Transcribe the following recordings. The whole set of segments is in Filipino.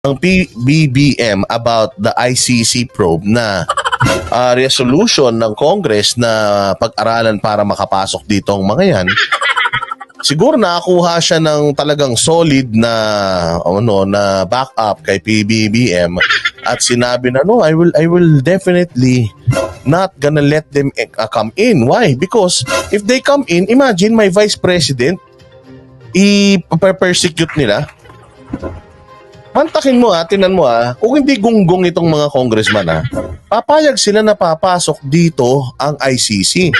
ng PBBM about the ICC probe na ah, resolution ng Congress na pag-aralan para makapasok dito ang mga yan, siguro nakakuha siya ng talagang solid na ano na backup kay PBBM at sinabi na no I will I will definitely not gonna let them uh, come in. Why? Because if they come in imagine my vice president i-persecute nila Mantakin mo ah, tinan mo ah, kung hindi gunggong itong mga congressman ah, papayag sila na papasok dito ang ICC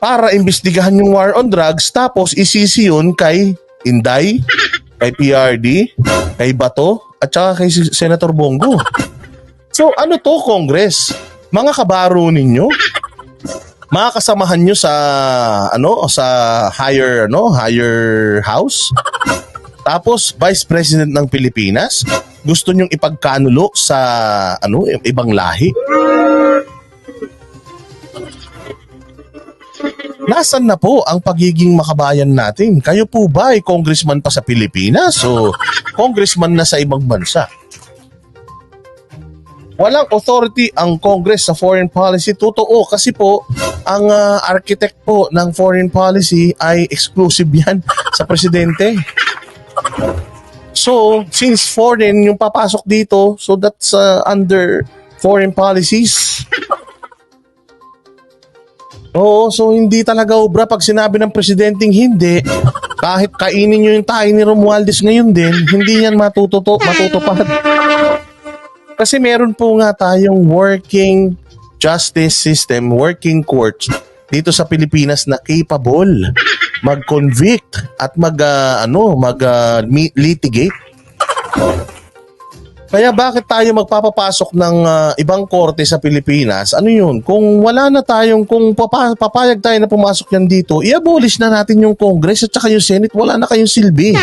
para imbestigahan yung war on drugs tapos isisi yun kay Inday, kay PRD, kay Bato, at saka kay Senator Bongo. So ano to Congress? Mga kabaro ninyo? Mga kasamahan nyo sa ano sa higher ano higher house? Tapos Vice President ng Pilipinas gusto nyong ipagkanulo sa ano ibang lahi? Nasaan na po ang pagiging makabayan natin? Kayo po ba ay congressman pa sa Pilipinas o congressman na sa ibang bansa? Walang authority ang Congress sa foreign policy. Totoo kasi po, ang ah, architect po ng foreign policy ay exclusive yan sa presidente. So, since foreign yung papasok dito, so that's uh, under foreign policies. Oo, so hindi talaga obra pag sinabi ng presidenteng hindi, kahit kainin nyo yung tayo ni Romualdez ngayon din, hindi yan matututo, matutupad. Kasi meron po nga tayong working justice system, working courts dito sa Pilipinas na capable mag-convict at mag ah, ano, mag mi- litigate. Kaya bakit tayo magpapapasok ng ah, ibang korte sa Pilipinas? Ano yun? Kung wala na tayong, kung papa, papayag tayo na pumasok yan dito, i-abolish na natin yung Congress at saka yung Senate. Wala na kayong silbi.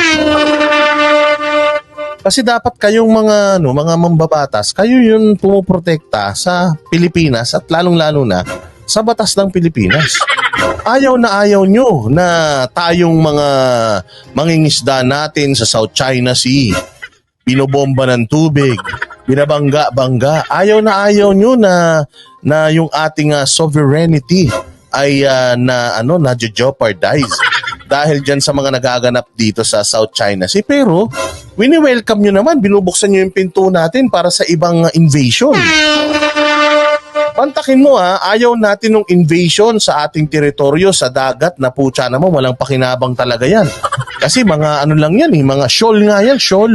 Kasi dapat kayong mga ano, mga mambabatas, kayo yung pumuprotekta sa Pilipinas at lalong-lalo na sa batas ng Pilipinas. Ayaw na ayaw nyo na tayong mga mangingisda natin sa South China Sea, binobomba ng tubig, binabangga-bangga. Ayaw na ayaw nyo na na yung ating ah, sovereignty ay ah, na ano na jeopardize dahil diyan sa mga nagaganap dito sa South China Sea. Pero wini-welcome nyo naman, binubuksan nyo yung pinto natin para sa ibang ah, invasion. Pantakin mo ha, ayaw natin ng invasion sa ating teritoryo sa dagat na putya naman, walang pakinabang talaga yan. Kasi mga ano lang yan eh, mga shoal nga yan, shoal.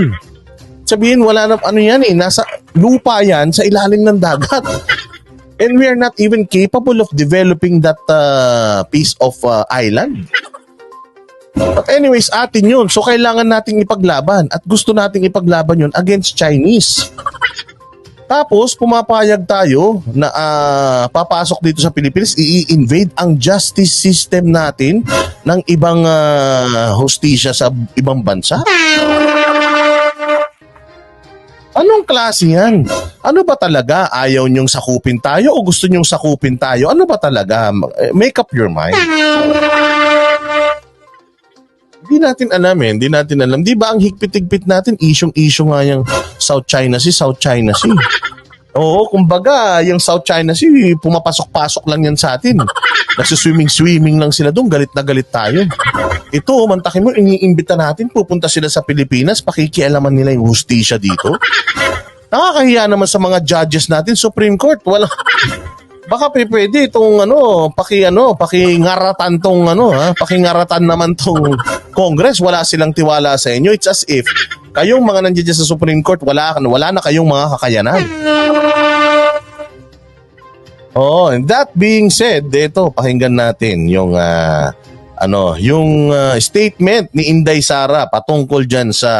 Sabihin wala na ano yan eh, nasa lupa yan sa ilalim ng dagat. And we are not even capable of developing that uh, piece of uh, island. But anyways, atin yun. So kailangan nating ipaglaban at gusto nating ipaglaban yun against Chinese. Tapos pumapayag tayo na ah, papasok dito sa Pilipinas, i-invade ang justice system natin ng ibang ah, hostisya sa ibang bansa. Anong klase yan? Ano ba talaga? Ayaw niyong sakupin tayo o gusto niyong sakupin tayo? Ano ba talaga? Make up your mind. Hindi natin alam eh. Hindi natin alam. Di ba ang higpit-higpit natin, isyong-isyo nga yung South China Sea, South China Sea. Oo, kumbaga, yung South China Sea, pumapasok-pasok lang yan sa atin. Nagsiswimming-swimming lang sila doon, galit na galit tayo. Ito, mantakin mo, iniimbita natin, pupunta sila sa Pilipinas, pakikialaman nila yung hustisya dito. Nakakahiya naman sa mga judges natin, Supreme Court, wala... Baka pwede itong ano, paki ano, pakingaratan tong ano ha, pakingaratan naman tong Congress, wala silang tiwala sa inyo. It's as if kayong mga nandiyan sa Supreme Court, wala wala na kayong mga kakayanan. Oh, and that being said, ito pakinggan natin yung ah, ano, yung ah, statement ni Inday Sara patungkol diyan sa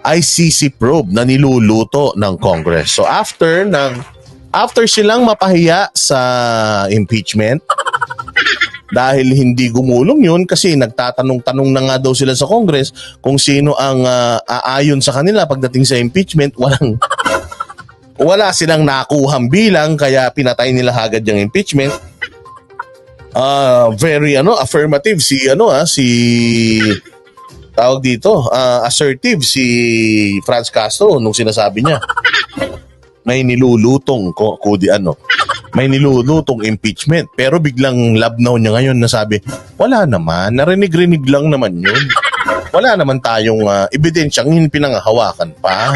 ICC probe na niluluto ng Congress. So after ng after silang mapahiya sa impeachment dahil hindi gumulong yun kasi nagtatanong-tanong na nga daw sila sa Congress kung sino ang ah, aayon sa kanila pagdating sa impeachment walang wala silang nakuhang bilang kaya pinatay nila agad yung impeachment Ah, very ano affirmative si ano ah si tawag dito, ah, assertive si Franz Castro nung sinasabi niya. May nilulutong ko, ano, may nilulutong impeachment. Pero biglang labnaw niya ngayon na sabi, wala naman, narinig-rinig lang naman yun. Wala naman tayong ah, ebidensyang hin- pinangahawakan pa.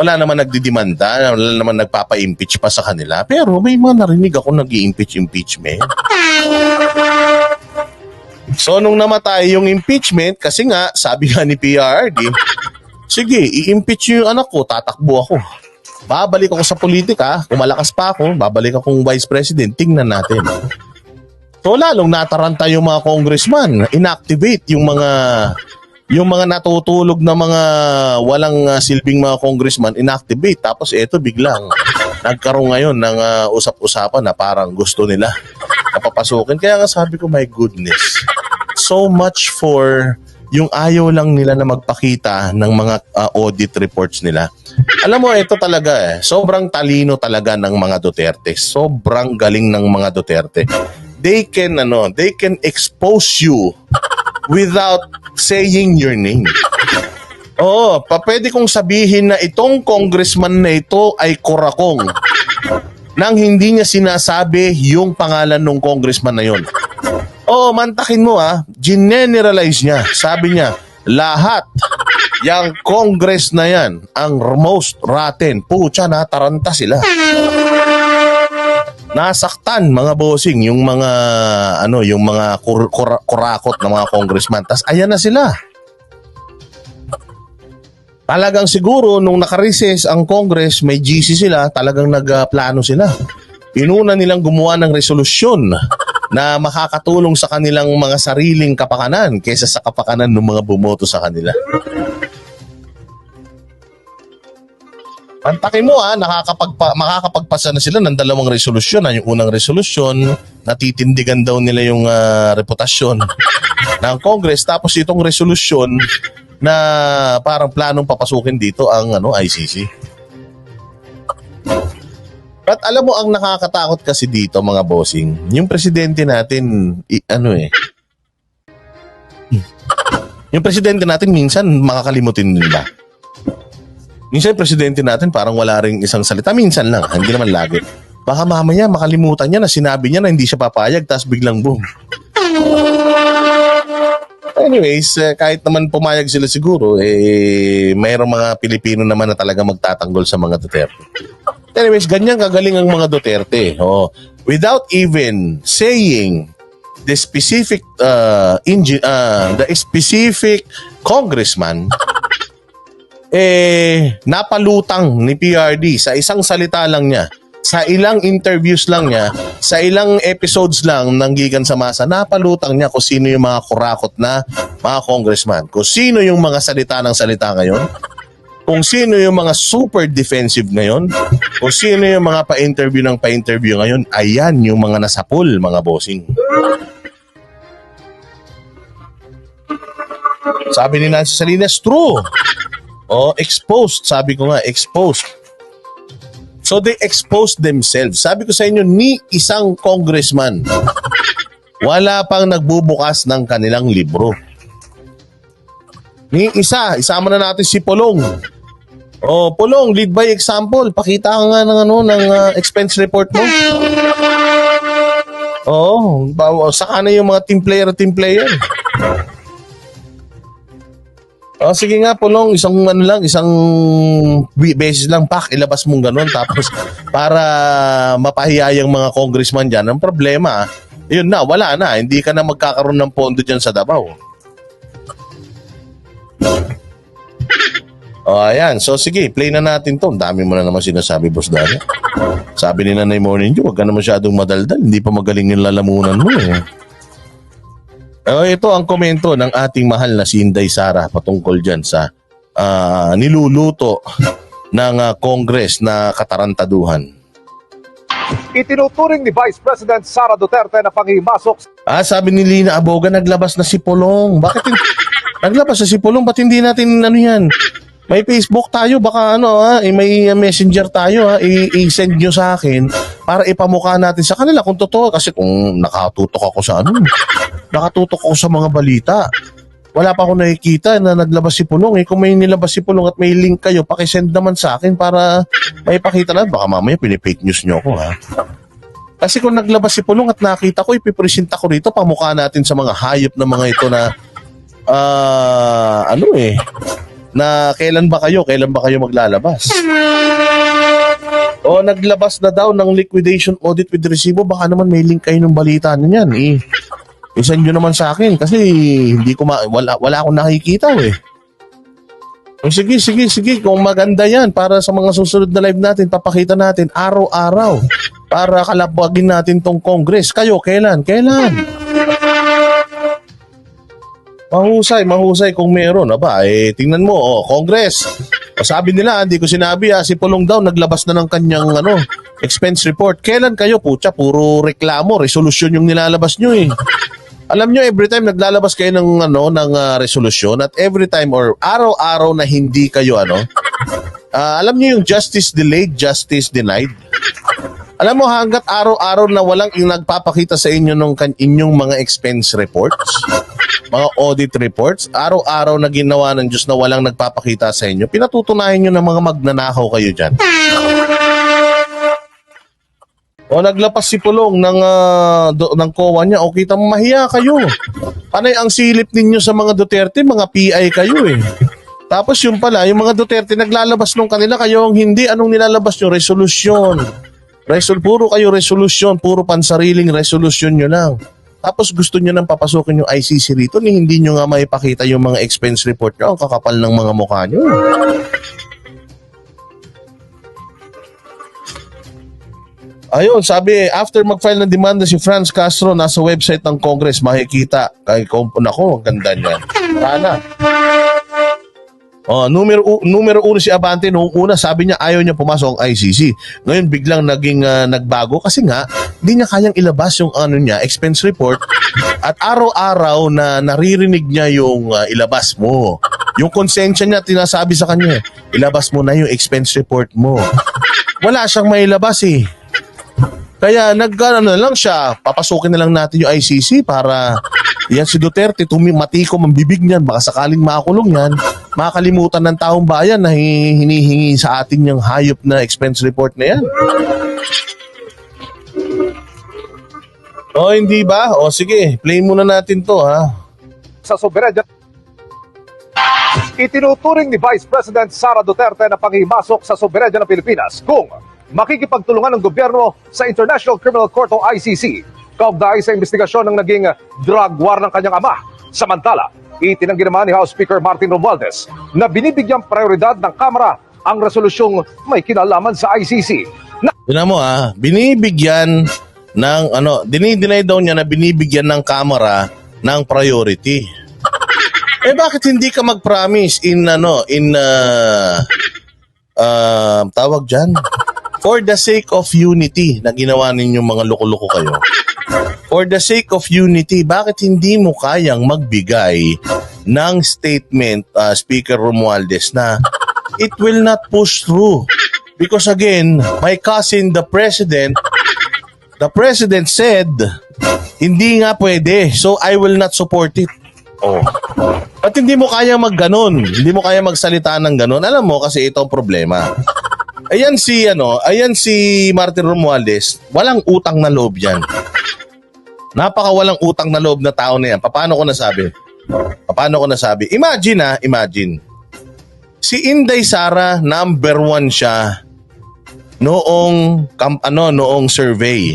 Wala naman nagdidimanda, wala naman nagpapa-impeach pa sa kanila. Pero may mga narinig ako nag impeach impeachment. So nung namatay yung impeachment, kasi nga, sabi nga ni PRRD, sige, i-impeach yung anak ko, tatakbo ako. Babalik ako sa politika, kung malakas pa ako, babalik akong vice president, tingnan natin. So lalong nataranta yung mga congressman, inactivate yung mga yung mga natutulog na mga walang uh, silbing mga congressman. Inactivate. Tapos eto biglang nagkaroon ngayon ng uh, usap-usapan na parang gusto nila napapasukin kaya nga sabi ko my goodness. So much for yung ayaw lang nila na magpakita ng mga uh, audit reports nila. Alam mo, ito talaga eh. Sobrang talino talaga ng mga Duterte. Sobrang galing ng mga Duterte. They can, ano, they can expose you without saying your name. Oo, pa pwede kong sabihin na itong congressman na ito ay kurakong nang hindi niya sinasabi yung pangalan ng congressman na yon. Oo, mantakin mo ah, generalize niya. Sabi niya, lahat yung congress na yan, ang most rotten. Pucha, nataranta sila. Nasaktan mga bossing yung mga ano, yung mga kur- kur- kurakot ng mga congressman. Tas ayan na sila. Talagang siguro nung nakareses ang Congress, may GC sila, talagang nagplano sila. Inuna nilang gumawa ng resolusyon na makakatulong sa kanilang mga sariling kapakanan kaysa sa kapakanan ng mga bumoto sa kanila. Pantakin mo ha, nakakapagpa, makakapagpasa na sila ng dalawang resolusyon. Ha. Yung unang resolusyon, natitindigan daw nila yung ah, reputasyon ng Congress. Tapos itong resolusyon na parang planong papasukin dito ang ano ICC. At alam mo ang nakakatakot kasi dito mga bossing, yung presidente natin i- ano eh. Yung presidente natin minsan makakalimutin din ba? Minsan yung presidente natin parang wala ring isang salita. Minsan lang, hindi naman lagi. Baka mamaya makalimutan niya na sinabi niya na hindi siya papayag tapos biglang boom. Anyways, eh, kahit naman pumayag sila siguro, eh, mayroong mga Pilipino naman na talaga magtatanggol sa mga Duterte. Anyways, ganyan kagaling ang mga Duterte. Oh, without even saying the specific uh, ingi- uh, the specific congressman eh napalutang ni PRD sa isang salita lang niya sa ilang interviews lang niya sa ilang episodes lang ng Gigan sa Masa napalutang niya kung sino yung mga kurakot na mga congressman. Kung sino yung mga salita ng salita ngayon kung sino yung mga super defensive ngayon, kung sino yung mga pa-interview ng pa-interview ngayon, ayan yung mga nasa pool, mga bossing. Sabi ni Nancy Salinas, true. Oh, exposed. Sabi ko nga, exposed. So they exposed themselves. Sabi ko sa inyo, ni isang congressman, wala pang nagbubukas ng kanilang libro. Ni isa, isama na natin si Polong. Oh, Polong, lead by example. Pakita ka nga ng ano ng ah, expense report mo. Oo, oh, saka na yung mga team player team player. Oh, sige nga, Polong, isang ano lang, isang beses lang, pak, ilabas mong ganun. Tapos, para mapahiya yung mga congressman dyan, ang problema, yun na, wala na. Hindi ka na magkakaroon ng pondo dyan sa Davao. O, oh, ayan. So, sige, play na natin to. Ang dami mo na naman sinasabi, Boss Dani. Sabi ni Nanay Morning Dew, huwag ka na masyadong madaldal. Hindi pa magaling yung lalamunan mo eh. Oh, ito ang komento ng ating mahal na si Inday Sara patungkol dyan sa ah, niluluto ng ah, Congress na katarantaduhan. Itinuturing ni Vice President Sara Duterte na panghimasok Ah, sabi ni Lina Aboga, naglabas na si Pulong. Bakit? naglabas na si Pulong, ba't hindi natin ano yan? May Facebook tayo, baka ano ha, eh, may uh, messenger tayo ha, i-send nyo sa akin para ipamukha natin sa kanila kung totoo. Kasi kung nakatutok ako sa ano, nakatutok ako sa mga balita. wala pa ako nakikita na naglabas si Pulong. Eh, kung may nilabas si Pulong at may link kayo, pakisend naman sa akin para may pakita na. Baka mamaya pinipake news nyo ako ha. Kasi kung naglabas si Pulong at nakita ko, ipipresenta ko rito, pamukha natin sa mga hayop na mga ito na, ah, ano eh, na kailan ba kayo, kailan ba kayo maglalabas? O naglabas na daw ng liquidation audit with resibo, baka naman may link kayo ng balita niyan eh. Isan nyo naman sa akin kasi hindi ko ma- wala, wala akong nakikita eh. O sige, sige, sige. Kung maganda yan para sa mga susunod na live natin, papakita natin araw-araw para kalapagin natin tong Congress. Kayo, kailan? Kailan? Mahusay, mahusay kung meron. Aba, eh, tingnan mo, oh, Congress. Sabi nila, hindi ko sinabi, ah, si Pulong daw naglabas na ng kanyang ano, expense report. Kailan kayo, putya, puro reklamo, resolution yung nilalabas nyo eh. Alam nyo, every time naglalabas kayo ng, ano, ng ah, resolusyon at every time or araw-araw na hindi kayo, ano, ah, alam nyo yung justice delayed, justice denied? Alam mo, hanggat araw-araw na walang nagpapakita sa inyo ng kan- inyong mga expense reports, mga audit reports, araw-araw na ginawa ng Diyos na walang nagpapakita sa inyo, pinatutunayan nyo ng mga magnanakaw kayo dyan. O naglapas si Pulong ng, ah, do- ng kowa niya, o kita mo mahiya kayo. Panay ang silip ninyo sa mga Duterte, mga PI kayo eh. Tapos yung pala, yung mga Duterte naglalabas nung kanila, kayo ang hindi, anong nilalabas nyo? Resolution. Resol, puro kayo resolution, puro pansariling resolution nyo lang. Tapos gusto nyo nang papasukin yung ICC rito, ni hindi nyo nga maipakita yung mga expense report nyo, ang kakapal ng mga mukha nyo. Ayun, sabi, after mag-file ng demanda si Franz Castro, nasa website ng Congress, makikita. Kay Nako, ang ganda niyan. Sana. Oh, numero numero uno si Abante noong una sabi niya ayaw niya pumasok ang ICC. Ngayon biglang naging ah, nagbago kasi nga hindi niya kayang ilabas yung ano niya expense report at araw-araw na naririnig niya yung ah, ilabas mo. Yung konsensya niya tinasabi sa kanya, ilabas mo na yung expense report mo. Wala siyang mailabas eh. Kaya nagano na lang siya, papasukin na lang natin yung ICC para yan si Duterte, tumi matiko ang bibig niyan, baka sakaling makulong yan, makakalimutan ng taong bayan na hi- hinihingi sa atin yung hayop na expense report na yan. O hindi ba? O sige, play muna natin to ha. sa soberenya. Itinuturing ni Vice President Sara Duterte na panghimasok sa soberenya ng Pilipinas kung makikipagtulungan ng gobyerno sa International Criminal Court o ICC kaugnay sa investigasyon ng naging drug war ng kanyang ama. Samantala, itinanggi naman ni House Speaker Martin Romualdez na binibigyang prioridad ng Kamara ang resolusyong may kinalaman sa ICC na mo ha, binibigyan ng ano, dinideny daw niya na binibigyan ng kamera ng priority. Eh bakit hindi ka mag-promise in ano, in uh, uh, tawag diyan? For the sake of unity na ginawa ninyong mga loko-loko kayo. For the sake of unity, bakit hindi mo kayang magbigay ng statement, uh, Speaker Romualdez, na it will not push through? Because again, my cousin, the president, the president said, hindi nga pwede, so I will not support it. Oh. At hindi mo kaya magganon, hindi mo kaya magsalita ng ganon. Alam mo kasi ito ang problema. Ayan si ano, ayan si Martin Romualdez, walang utang na loob 'yan. Napaka walang utang na loob na tao na 'yan. Paano ko nasabi? Paano ko nasabi? Imagine ah, imagine. Si Inday Sara, number one siya noong kam, ano noong survey.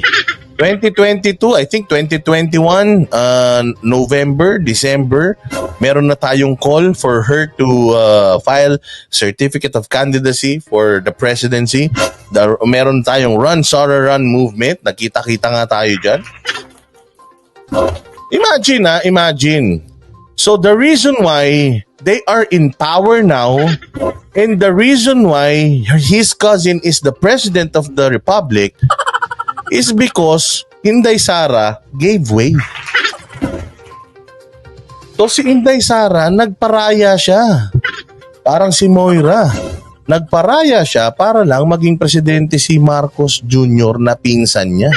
2022, I think 2021, uh, November, December, meron na tayong call for her to uh, file certificate of candidacy for the presidency. The, meron tayong Run Sara Run movement. Nakita-kita nga tayo dyan. Imagine ha, imagine. So the reason why they are in power now and the reason why his cousin is the president of the republic is because Inday Sara gave way. So si Inday Sara nagparaya siya. Parang si Moira. Nagparaya siya para lang maging presidente si Marcos Jr. na pinsan niya.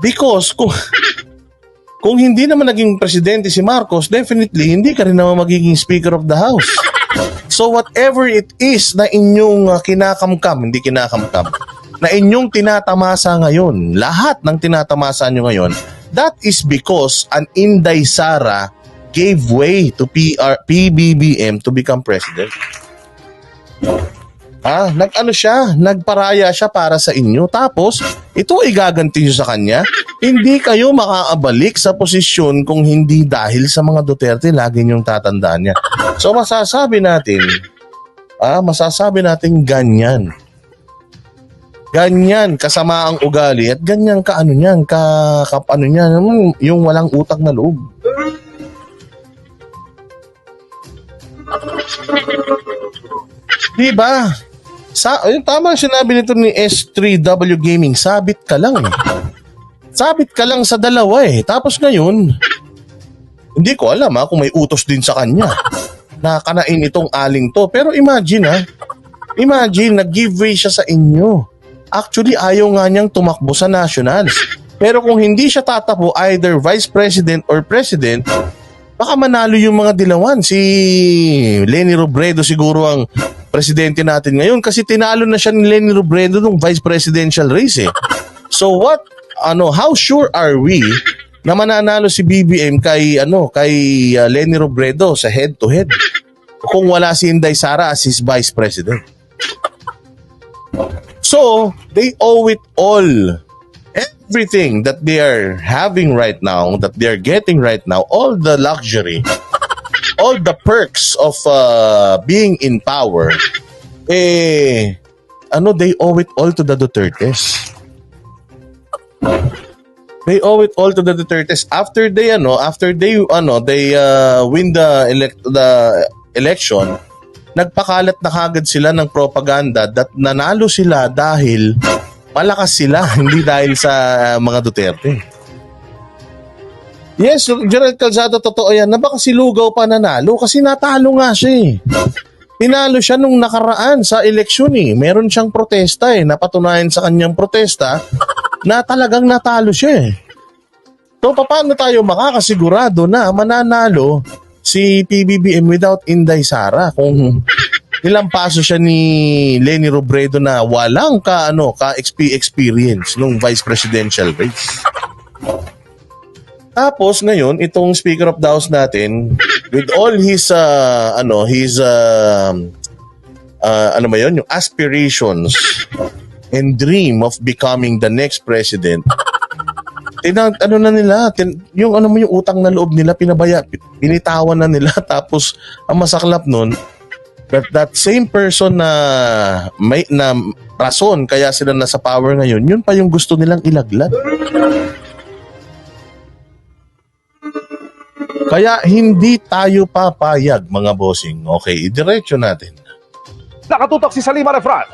Because kung Kung hindi naman naging presidente si Marcos, definitely hindi ka rin naman magiging Speaker of the House. So whatever it is na inyong uh, kinakamkam, hindi kinakamkam, na inyong tinatamasa ngayon, lahat ng tinatamasa nyo ngayon, that is because an Inday Sara gave way to PR, PBBM to become president. Ah, nag-ano siya, nagparaya siya para sa inyo. Tapos, ito ay gaganti nyo sa kanya. Hindi kayo makakabalik sa posisyon kung hindi dahil sa mga Duterte, lagi nyong tatandaan niya. So, masasabi natin, ah, masasabi natin ganyan. Ganyan kasama ang ugali at ganyan ka ano niyan, ka, ka ano niyan, yung- yung walang utak na loob. Di ba? Sa, ayun, tama sinabi nito ni S3W Gaming, sabit ka lang. Sabit ka lang sa dalawa eh. Tapos ngayon, hindi ko alam ha, kung may utos din sa kanya na kanain itong aling to. Pero imagine ha, imagine, nag-give way siya sa inyo. Actually, ayaw nga niyang tumakbo sa nationals. Pero kung hindi siya tatakbo either vice president or president, baka manalo yung mga dilawan. Si Lenny Robredo siguro ang presidente natin ngayon kasi tinalo na siya ni Lenny Robredo nung vice presidential race eh. So what, ano, how sure are we na mananalo si BBM kay, ano, kay uh, Lenny Robredo sa head to head kung wala si Inday Sara as his vice president? So, they owe it all everything that they are having right now, that they are getting right now, all the luxury, all the perks of uh, being in power, eh, ano, they owe it all to the Dutertes. They owe it all to the Dutertes. After they, ano, after they, ano, they uh, win the, elect, the election, nagpakalat na kagad sila ng propaganda that nanalo sila dahil malakas sila, hindi dahil sa uh, mga Duterte. Yes, Gerald Calzado, totoo yan. Na baka si Lugaw pa nanalo kasi natalo nga siya eh. Tinalo siya nung nakaraan sa eleksyon eh. Meron siyang protesta eh. Napatunayan sa kanyang protesta na talagang natalo siya eh. So, paano tayo makakasigurado na mananalo si PBBM without Inday Sara. Kung ilang paso siya ni Lenny Robredo na walang ka ano ka XP experience nung vice presidential race. Tapos ngayon itong Speaker of the House natin with all his uh, ano his um, uh, ano ba yun? Yung aspirations and dream of becoming the next president tina, ano na nila, tin, yung ano mo yung utang na loob nila pinabaya, binitawan na nila tapos ang masaklap nun that that same person na may na rason kaya sila nasa power ngayon, yun pa yung gusto nilang ilaglag. Kaya hindi tayo papayag mga bossing. Okay, idiretso natin. Nakatutok si Salima Refran.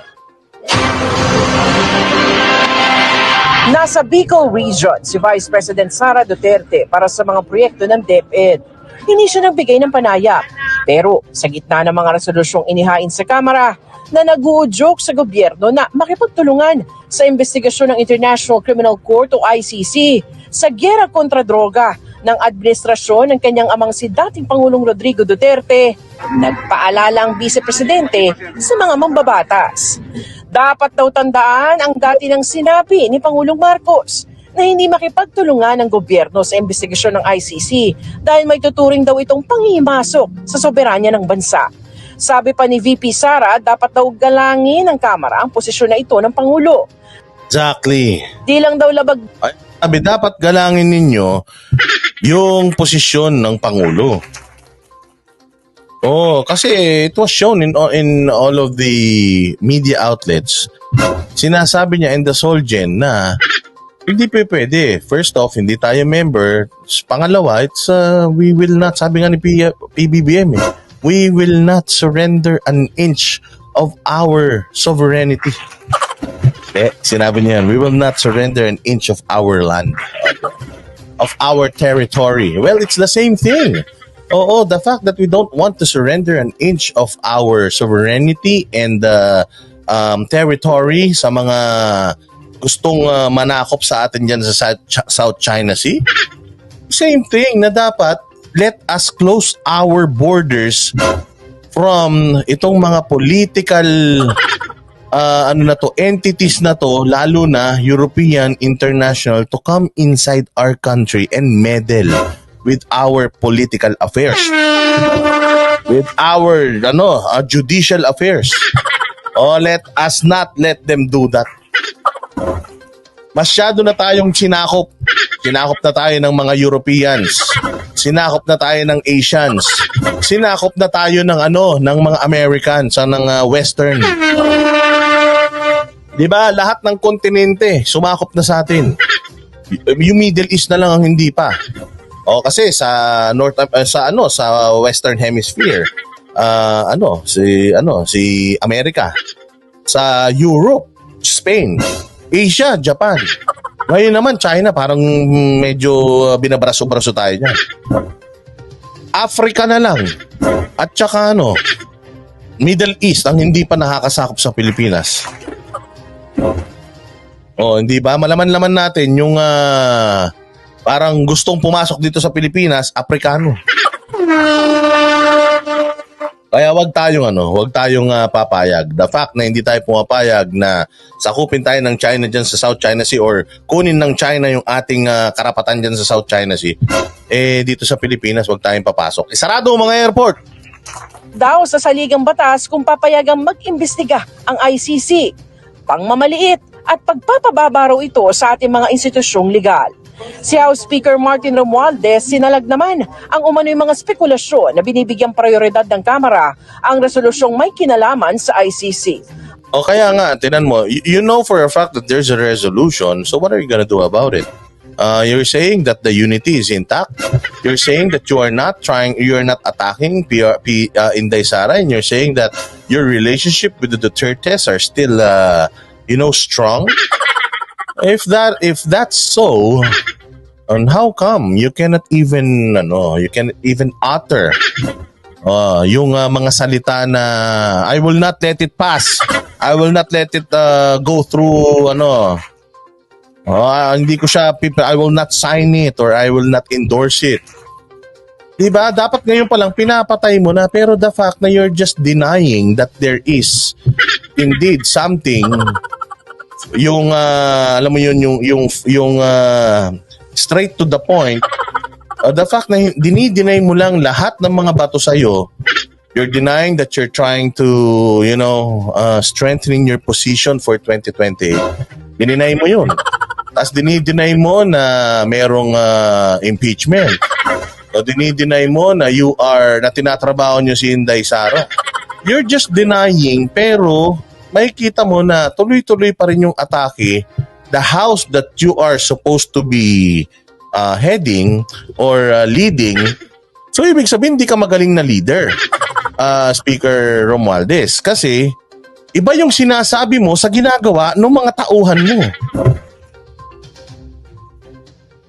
Nasa Bicol Region si Vice President Sara Duterte para sa mga proyekto ng DepEd. Hindi siya nagbigay ng panayap. Pero sa gitna ng mga resolusyong inihain sa Kamara na nag-uudyok sa gobyerno na makipagtulungan sa investigasyon ng International Criminal Court o ICC sa gera kontra droga ng administrasyon ng kanyang amang si dating Pangulong Rodrigo Duterte, nagpaalala ang Vice Presidente sa mga mambabatas. Dapat daw tandaan ang dati ng sinabi ni Pangulong Marcos na hindi makipagtulungan ng gobyerno sa investigasyon ng ICC dahil may tuturing daw itong pangimasok sa soberanya ng bansa. Sabi pa ni VP Sara, dapat daw galangin ng Kamara ang posisyon na ito ng Pangulo. Exactly. Di lang daw labag Ay, sabi, dapat galangin ninyo yung posisyon ng Pangulo. Oh, kasi it was shown in in all of the media outlets. Sinasabi niya in the Solgen na hindi pa pwede. First off, hindi tayo member. Pangalawa, it's uh, we will not, sabi nga ni P- PBBM eh, we will not surrender an inch of our sovereignty. Eh, sinabi niya we will not surrender an inch of our land of our territory. Well, it's the same thing. Oo, the fact that we don't want to surrender an inch of our sovereignty and uh, um, territory sa mga gustong uh, manakop sa atin dyan sa South, Ch- South China Sea. Same thing na dapat let us close our borders from itong mga political uh, ano na to entities na to lalo na European international to come inside our country and meddle with our political affairs. With our ano uh, judicial affairs. Oh let us not let them do that. Masyado na tayong sinakop. Sinakop na tayo ng mga Europeans. Sinakop na tayo ng Asians. Sinakop na tayo ng ano ng mga Americans ng uh, western. 'Di ba? Lahat ng kontinente sumakop na sa atin. Yung Middle East na lang ang hindi pa. O kasi sa North uh, sa ano sa Western Hemisphere, ah, ano si ano si America. Sa Europe, Spain, Asia, Japan. Ngayon naman China parang medyo uh, binabraso-braso tayo diyan. Africa na lang. At saka ano, Middle East ang hindi pa nakakasakop sa Pilipinas. Oh, hindi ba? Malaman-laman natin yung ah, parang gustong pumasok dito sa Pilipinas, Aprikano. Kaya wag tayong ano, wag tayong ah, papayag. The fact na hindi tayo pumapayag na sakupin tayo ng China diyan sa South China Sea or kunin ng China yung ating ah, karapatan diyan sa South China Sea, eh dito sa Pilipinas wag tayong papasok. Isarado ang mga airport. Daw sa saligang batas kung papayagang mag-imbestiga ang ICC. Pangmamaliit at pagpapababa raw ito sa ating mga institusyong legal. Si House Speaker Martin Romualdez sinalag naman ang umano'y mga spekulasyon na binibigyang prioridad ng Kamara ang resolusyong may kinalaman sa ICC. O kaya nga, tinan mo, you know for a fact that there's a resolution, so what are you gonna do about it? Uh, you're saying that the unity is intact. You're saying that you are not trying, you are not attacking PR, P, uh, Inday Sara, and you're saying that your relationship with the Dutertes are still, uh, you know, strong. If that, if that's so, and how come you cannot even, ano, you can even utter Ah, yung uh, mga salita na I will not let it pass. I will not let it uh, go through ano. Ah, hindi ko siya I will not sign it or I will not endorse it. 'Di ba? Dapat ngayon pa lang pinapatay mo na pero the fact na you're just denying that there is indeed something yung ah, alam mo yun yung yung yung ah, straight to the point Uh, the fact na dinideny mo lang lahat ng mga bato sa'yo, you're denying that you're trying to, you know, uh, strengthening your position for 2020. Dininay mo yun. Tapos dinideny mo na merong uh, impeachment. O dinideny mo na you are, na tinatrabaho niyo si Inday Sara. You're just denying, pero makikita mo na tuloy-tuloy pa rin yung atake. The house that you are supposed to be uh, heading or uh, leading, so ibig sabihin hindi ka magaling na leader, uh, Speaker Romualdez. Kasi iba yung sinasabi mo sa ginagawa ng mga tauhan mo.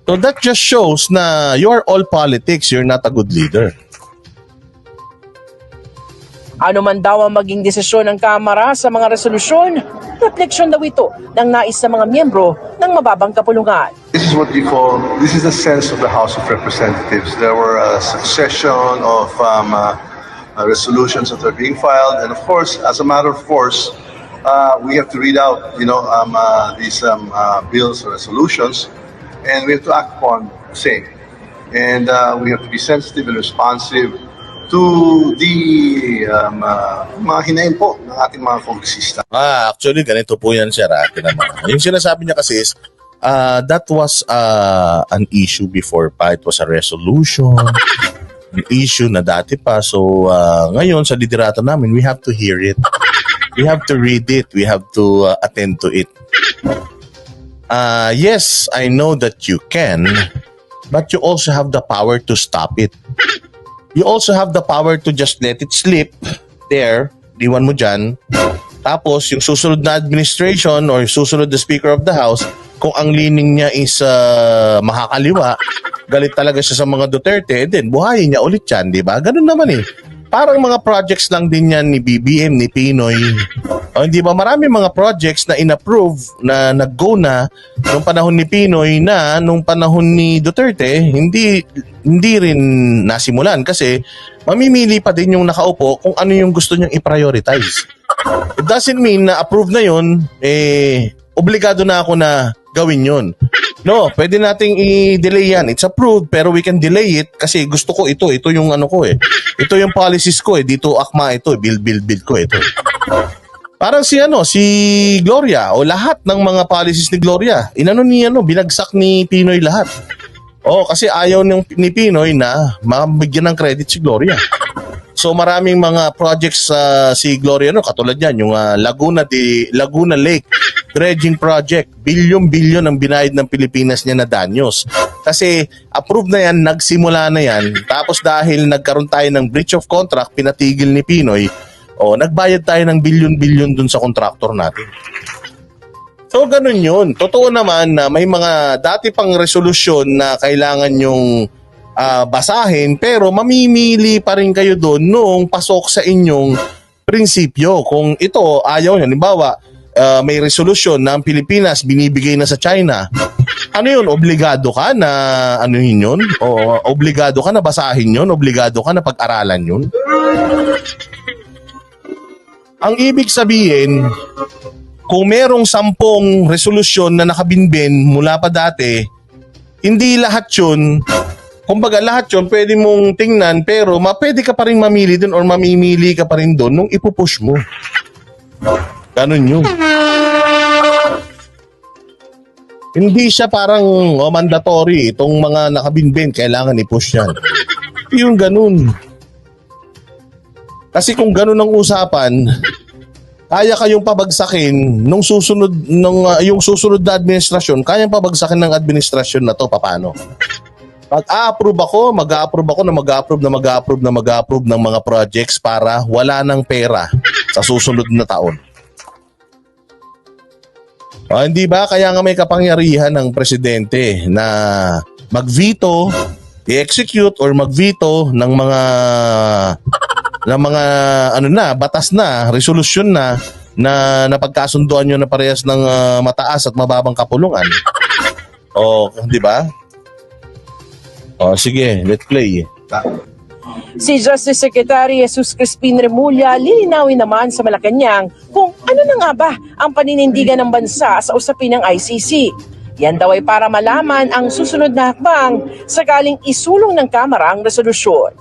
So that just shows na you are all politics, you're not a good leader. Ano man daw ang maging desisyon ng Kamara sa mga resolusyon, refleksyon daw ito ng nais ng mga miyembro ng mababang kapulungan. This is what you call, this is the sense of the House of Representatives. There were a succession of um, uh, uh, resolutions that are being filed, and of course, as a matter of course, uh, we have to read out, you know, um, uh, these um, uh, bills or resolutions, and we have to act upon the same. And uh, we have to be sensitive and responsive to the um, uh, mga hinayin po ng ating mga kongresista. Ah, actually, ganito po yan, sir. Ah, naman. Yung sinasabi niya kasi is, ah, that was ah, an issue before pa. It was a resolution. an issue na dati pa. So, ah, ngayon, sa liderato namin, we have to hear it. We have to read it. We have to ah, attend to it. Ah, yes, I know that you can, but you also have the power to stop it. You also have the power to just let it slip there, diwan mo dyan, tapos, yung susunod na administration or susunod na Speaker of the House, kung ang leaning niya is uh, makakaliwa, galit talaga siya sa mga Duterte, then buhayin niya ulit yan, di ba? Ganun naman eh. Parang mga projects lang din yan ni BBM, ni Pinoy. O, hindi ba marami mga projects na inapprove na nag-go na nung panahon ni Pinoy na nung panahon ni Duterte, hindi hindi rin nasimulan kasi mamimili pa din yung nakaupo kung ano yung gusto niyang i-prioritize. It doesn't mean na approve na yun, eh, obligado na ako na gawin yun. No, pwede nating i-delay yan. It's approved pero we can delay it kasi gusto ko ito. Ito yung ano ko eh. Ito yung policies ko eh. Dito akma ito. eh. Build, build, build ko ito. Parang si ano, si Gloria o lahat ng mga policies ni Gloria. Inano ni ano, binagsak ni Pinoy lahat. Oh, kasi ayaw ng, ni Pinoy na mabigyan ng credit si Gloria. So maraming mga projects sa si Gloria no katulad yan yung ah, Laguna de Laguna Lake dredging project bilyon-bilyon ang binayad ng Pilipinas niya na danyos. Kasi approved na yan, nagsimula na yan. Tapos dahil nagkaroon tayo ng breach of contract, pinatigil ni Pinoy, o nagbayad tayo ng bilyon-bilyon dun sa contractor natin. So ganun yun. Totoo naman na may mga dati pang resolusyon na kailangan yung ah, basahin pero mamimili pa rin kayo doon noong pasok sa inyong prinsipyo. Kung ito ayaw nyo, halimbawa ah, may resolusyon na ang Pilipinas binibigay na sa China, ano yun? Obligado ka na ano yun? O obligado ka na basahin yun? Obligado ka na pag-aralan yun? Ang ibig sabihin, kung merong sampung resolusyon na nakabinbin mula pa dati, hindi lahat yun, kumbaga lahat yun pwede mong tingnan pero ma, pwede ka pa rin mamili dun or mamimili ka pa rin dun nung ipupush mo. Ganun yun. Hindi siya parang oh, mandatory. Itong mga nakabinbin, kailangan i-push yan. Yung ganun. Kasi kung ganun ang usapan, kaya kayong pabagsakin nung susunod nung ah, yung susunod na administrasyon, kayang pabagsakin ng administrasyon na to paano? Pag a-approve ako, mag-a-approve ako na mag-a-approve na mag-a-approve na mag-a-approve ng mga projects para wala ng pera sa susunod na taon. O, hindi ba? Kaya nga may kapangyarihan ng presidente na mag-veto, i-execute or mag-veto ng mga ng mga ano na, batas na, resolusyon na na napagkasunduan nyo na parehas ng ah, mataas at mababang kapulungan. O, di ba? O, sige, let's play. Si Justice Secretary Jesus Crispin Remulla lilinawin naman sa Malacanang kung ano na nga ba ang paninindigan ng bansa sa usapin ng ICC. Yan daw ay para malaman ang susunod na hakbang sakaling isulong ng Kamara ang resolusyon.